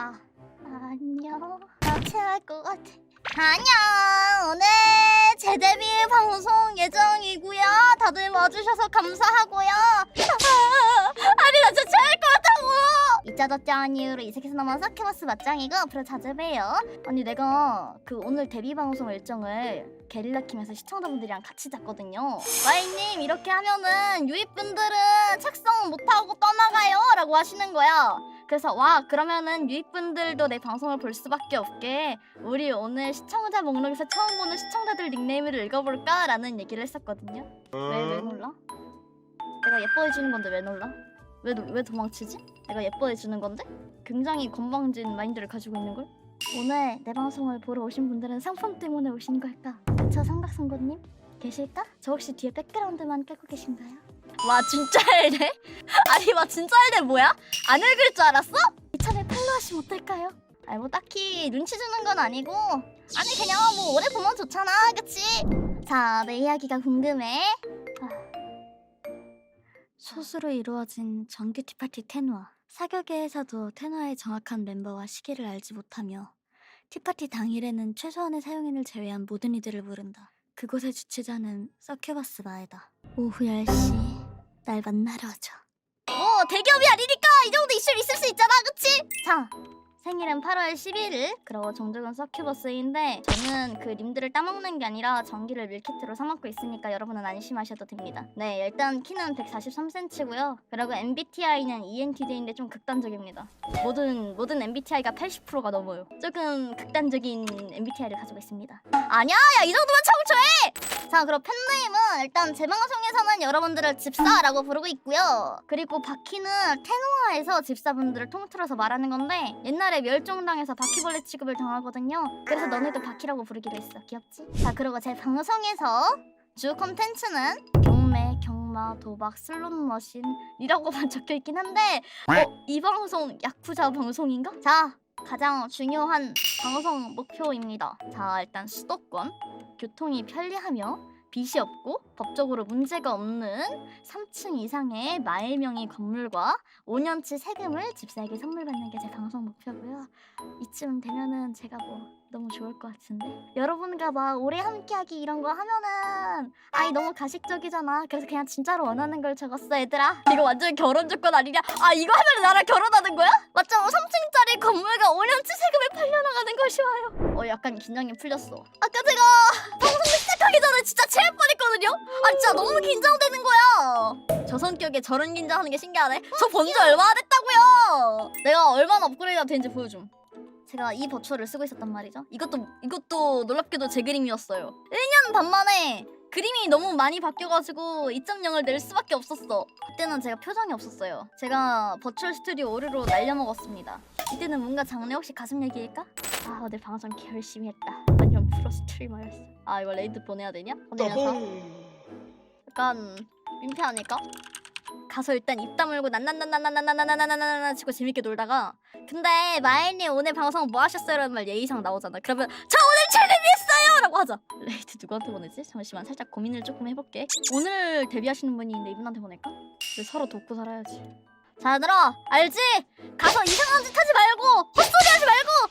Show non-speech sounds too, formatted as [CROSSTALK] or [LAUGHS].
아, 안녕. 나 체할 것 같아. 안녕. 오늘 제 데뷔 방송 예정이고요. 다들 와주셔서 감사하고요. [LAUGHS] 아니 나 진짜 체할 것 같다고. 이짜저짜한 이유로 이 세계에서 넘어 사케마스 맞짱이고 앞으로 자주 봬요. 아니 내가 그 오늘 데뷔 방송 일정을 게릴라 킴에서 시청자분들이랑 같이 잤거든요. 와이님 이렇게 하면은 유입분들은 착성 못하고 떠나가요 라고 하시는 거야. 그래서 와 그러면은 유입분들도 내 방송을 볼 수밖에 없게 우리 오늘 시청자 목록에서 처음 보는 시청자들 닉네임을 읽어볼까? 라는 얘기를 했었거든요. 왜 왜 놀라? 내가 예뻐해 주는 건데 왜 놀라? 왜, 놀- 왜 도망치지? 내가 예뻐해 주는 건데? 굉장히 건방진 마인드를 가지고 있는 걸? 오늘 내 방송을 보러 오신 분들은 상품 때문에 오신 걸까? 저 삼각선고님 계실까? 저 혹시 뒤에 백그라운드만 깨고 계신가요? 와 진짜 알네? [LAUGHS] 아니 와 진짜 알네 뭐야? 안 읽을 줄 알았어? 이참에 팔로우하시면 어떨까요? 아니 뭐 딱히 눈치 주는 건 아니고 아니 그냥 뭐 오래 보면 좋잖아 그치? 자내 이야기가 궁금해 소수로 이루어진 정규 티파티 테누아 사격계에서도 테누아의 정확한 멤버와 시기를 알지 못하며 티파티 당일에는 최소한의 사용인을 제외한 모든 이들을 부른다 그곳의 주최자는 서큐버스 마에다. 오후 10시 날 만나러 오죠. 뭐 대기업이 아니니까 이 정도 이슈 있을 수 있잖아 그치? 자 생일은 8월 11일 그리고 종족은 서큐버스인데 저는 그 림들을 따먹는 게 아니라 전기를 밀키트로 사먹고 있으니까 여러분은 안심하셔도 됩니다. 네 일단 키는 143cm고요. 그리고 MBTI는 ENTJ인데 좀 극단적입니다. 모든 모든 MBTI가 80%가 넘어요. 조금 극단적인 MBTI를 가지고 있습니다. 아니야 야 이 정도면 청초해! 자 그럼 팬네임은 일단 제 방송에서는 여러분들을 집사라고 부르고 있고요. 그리고 바퀴는 테누아에서 집사분들을 통틀어서 말하는 건데 옛날 에 멸종당해서 바퀴벌레 취급을 당하거든요 그래서 너네도 바퀴라고 부르기로 했어 귀엽지? 자 그리고 제 방송에서 주 콘텐츠는 경매, 경마, 도박, 슬롯머신이라고만 [LAUGHS] 적혀 있긴 한데 어? 이 방송 야쿠자 방송인가? 자 가장 중요한 방송 목표입니다 자 일단 수도권 교통이 편리하며 빚이 없고 법적으로 문제가 없는 3층 이상의 마일명의 건물과 5년치 세금을 집사에게 선물 받는 게 제 방송 목표고요. 이쯤 되면은 제가 뭐 너무 좋을 것 같은데 여러분과 막 오래 함께하기 이런 거 하면은 아이 너무 가식적이잖아. 그래서 그냥 진짜로 원하는 걸 적었어 얘들아. 이거 완전 결혼 조건 아니냐? 아 이거 하면 나랑 결혼하는 거야? 맞잖아. 3층짜리 건물과 5년치 세금을 팔려나가는 것이 와요. 어 약간 긴장이 풀렸어. 아까 제가 시작하기 전에 진짜 체할 뻔했거든요. 아 진짜 너무 긴장되는 거야. 저 성격에 저런 긴장하는 게 신기하네. 저 본 지 얼마나 됐다고요? 내가 얼마나 업그레이드가 되는지 보여줌. 제가 이 버추어를 쓰고 있었단 말이죠. 이것도 이것도 놀랍게도 제 그림이었어요. 1년 반 만에 그림이 너무 많이 바뀌어가지고 2.0을 낼 수밖에 없었어. 그때는 제가 표정이 없었어요. 제가 버추얼 스튜디오 오류로 날려먹었습니다. 이때는 뭔가 장래 혹시 가슴 얘기일까? 아 오늘 방송 개 열심히 했다. 완전 프로 스트리머였어. 아 이거 레이드 보내야 되냐? 보내면서 약간 민폐 아닐까? 가서 일단 입 다물고 난난난난난난난난난난난 치고 재밌게 놀다가 근데 마일님 오늘 방송 뭐 하셨어요? 라는 말 예의상 나오잖아 그러면 저 오늘 재데뷔했어요! 라고 하자 레이드 누구한테 보내지? 잠시만 살짝 고민을 조금 해볼게 오늘 데뷔하시는 분이 있는데 이분한테 보낼까? 서로 돕고 살아야지 자 얘들아 알지? 가서 이상한 짓 하지 말고 헛소리 하지 말고